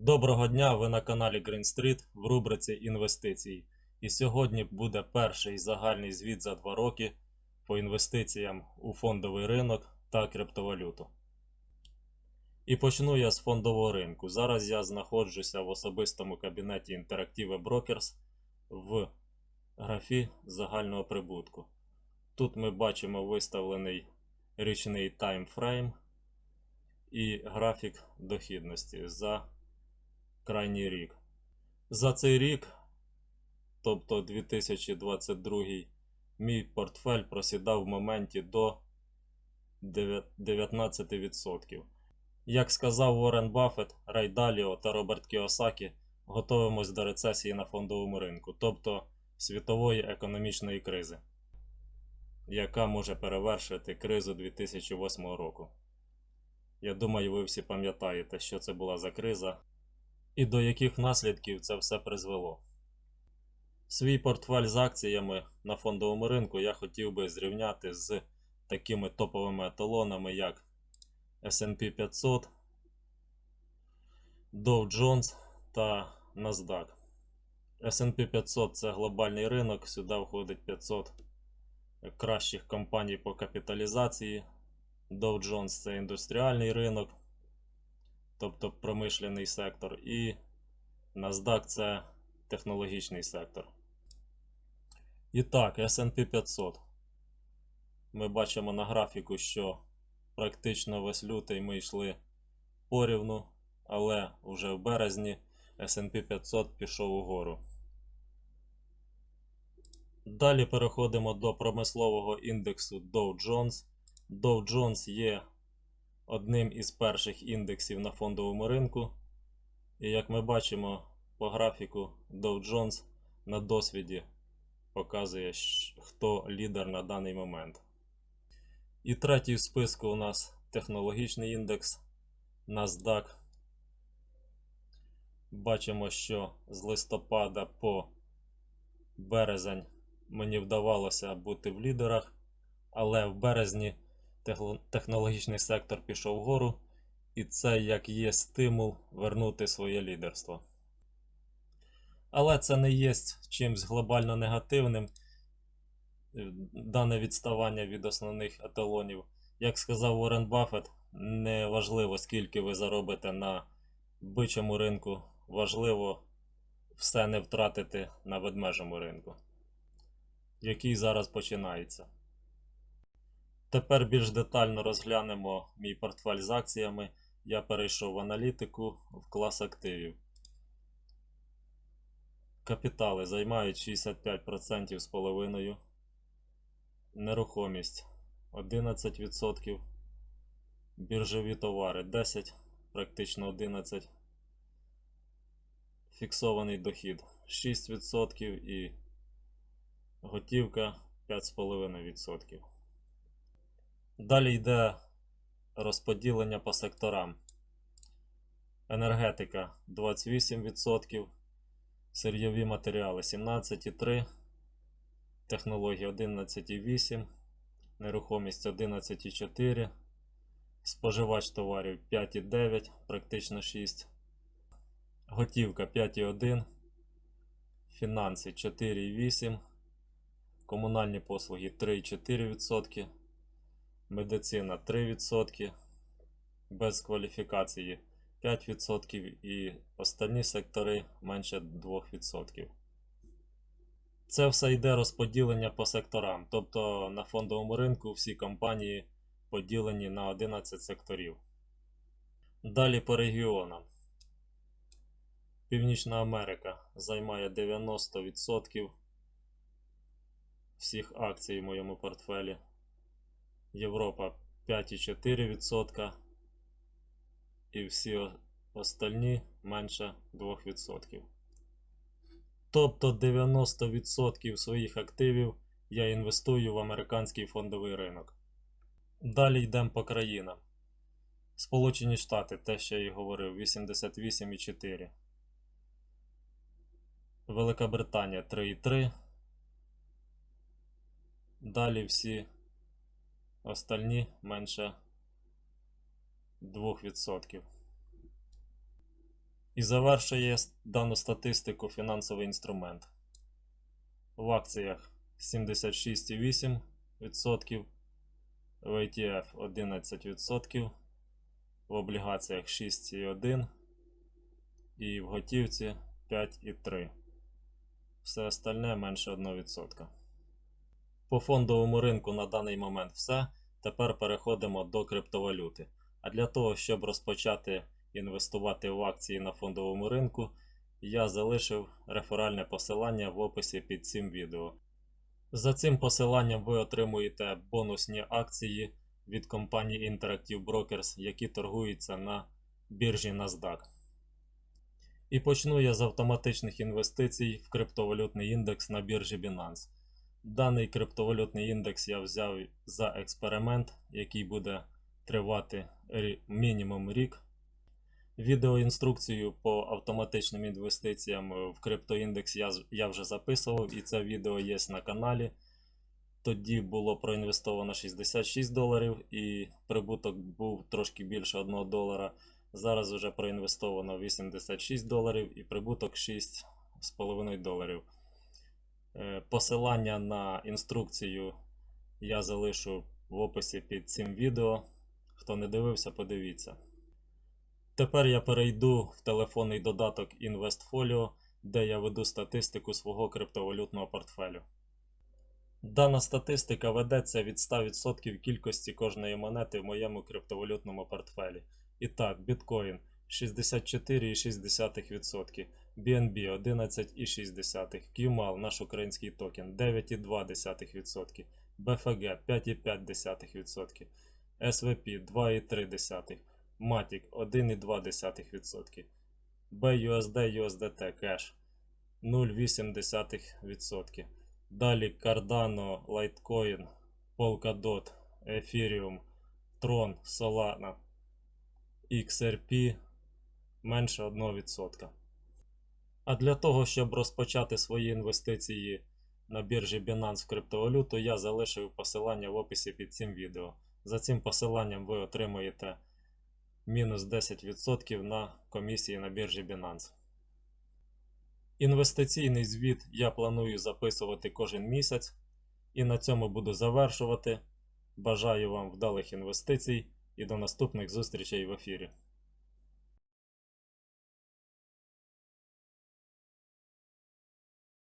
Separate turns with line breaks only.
Доброго дня! Ви на каналі Green Street в рубриці Інвестиції. І сьогодні буде перший загальний звіт за два роки по інвестиціям у фондовий ринок та криптовалюту. І почну я з фондового ринку. Зараз я знаходжуся в особистому кабінеті Interactive Brokers в графі загального прибутку. Тут ми бачимо виставлений річний таймфрейм і графік дохідності за крайній рік. За цей рік, тобто 2022, мій портфель просідав в моменті до 19%. Як сказав Уоррен Баффет, Рей Даліо та Роберт Кіосакі, готуємось до рецесії на фондовому ринку, тобто світової економічної кризи, яка може перевершити кризу 2008 року. Я думаю, ви всі пам'ятаєте, що це була за криза і до яких наслідків це все призвело. Свій портфель з акціями на фондовому ринку я хотів би зрівняти з такими топовими еталонами, як SP 500, Dow Jones та NASDAQ. SP 500 це глобальний ринок, сюди входить 500 кращих компаній по капіталізації. Dow Jones це індустріальний ринок, тобто промишлений сектор, і NASDAQ це технологічний сектор. І так, SP 500. Ми бачимо на графіку, що практично весь лютий ми йшли порівну, але вже в березні SP 500 пішов угору. Далі переходимо до промислового індексу Dow Jones. Dow Jones є одним із перших індексів на фондовому ринку. І як ми бачимо по графіку, Dow Jones на досвіді показує, хто лідер на даний момент. І третій в списку у нас технологічний індекс NASDAQ. Бачимо, що з листопада по березень мені вдавалося бути в лідерах, але в березні технологічний сектор пішов вгору, і це як є стимул вернути своє лідерство. Але це не є чимсь глобально негативним. е, Дане відставання від основних еталонів. Як сказав Уоррен Баффет, не важливо, скільки ви заробите на бичому ринку, важливо все не втратити на ведмежому ринку, який зараз починається. Тепер більш детально розглянемо мій портфель з акціями. Я перейшов в аналітику в клас активів. Капітали займають 65% з половиною. Нерухомість 11%. Біржові товари 10, практично 11. Фіксований дохід 6% і готівка 5,5%. Далі йде розподілення по секторам. Енергетика 28%, сирйові матеріали 17,3%, технології 11,8%, нерухомість 11,4%, споживач товарів 5,9%, практично 6%, готівка 5,1%, фінанси 4,8%, комунальні послуги 3,4%. Медицина 3%, без кваліфікації 5% і остальні сектори менше 2%. Це все йде розподілення по секторам. Тобто на фондовому ринку всі компанії поділені на 11 секторів. Далі по регіонам. Північна Америка займає 90% всіх акцій в моєму портфелі. Європа 5,4% і всі остальні менше 2%. Тобто 90% своїх активів я інвестую в американський фондовий ринок. Далі йдемо по країнам. Сполучені Штати, те, що я і говорив, 88,4. Велика Британія 3,3. Далі всі остальні менше 2%. І завершує дану статистику фінансовий інструмент. В акціях 76,8%, в ETF 11%, в облігаціях 6,1% і в готівці 5,3%. Все остальне менше 1%. По фондовому ринку на даний момент все. Тепер переходимо до криптовалюти. А для того, щоб розпочати інвестувати в акції на фондовому ринку, я залишив реферальне посилання в описі під цим відео. За цим посиланням ви отримуєте бонусні акції від компанії Interactive Brokers, які торгуються на біржі NASDAQ. І почну я з автоматичних інвестицій в криптовалютний індекс на біржі Binance. Даний криптовалютний індекс я взяв за експеримент, який буде тривати мінімум рік. Відеоінструкцію по автоматичним інвестиціям в криптоіндекс я, я вже записував, і це відео є на каналі. Тоді було проінвестовано 66 доларів і прибуток був трошки більше 1 долара. Зараз вже проінвестовано 86 доларів і прибуток 6,5 доларів. Е, Посилання на інструкцію я залишу в описі під цим відео. Хто не дивився, подивіться. Тепер я перейду в телефонний додаток InvestFolio, де я веду статистику свого криптовалютного портфелю. Дана статистика ведеться від 100% кількості кожної монети в моєму криптовалютному портфелі. І так, біткоін 64,6%, BNB 11,6%, QMAL наш український токен 9,2%, BFG 5,5%, SVP 2,3%, Matic 1,2%, BUSD USDT Cash 0,8%. Далі Cardano, Litecoin, Polkadot, Ethereum, Tron, Solana, XRP менше 1%. А для того, щоб розпочати свої інвестиції на біржі Binance в криптовалюту, я залишив посилання в описі під цим відео. За цим посиланням ви отримаєте мінус 10% на комісії на біржі Binance. Інвестиційний звіт я планую записувати кожен місяць. І на цьому буду завершувати. Бажаю вам вдалих інвестицій і до наступних зустрічей в ефірі.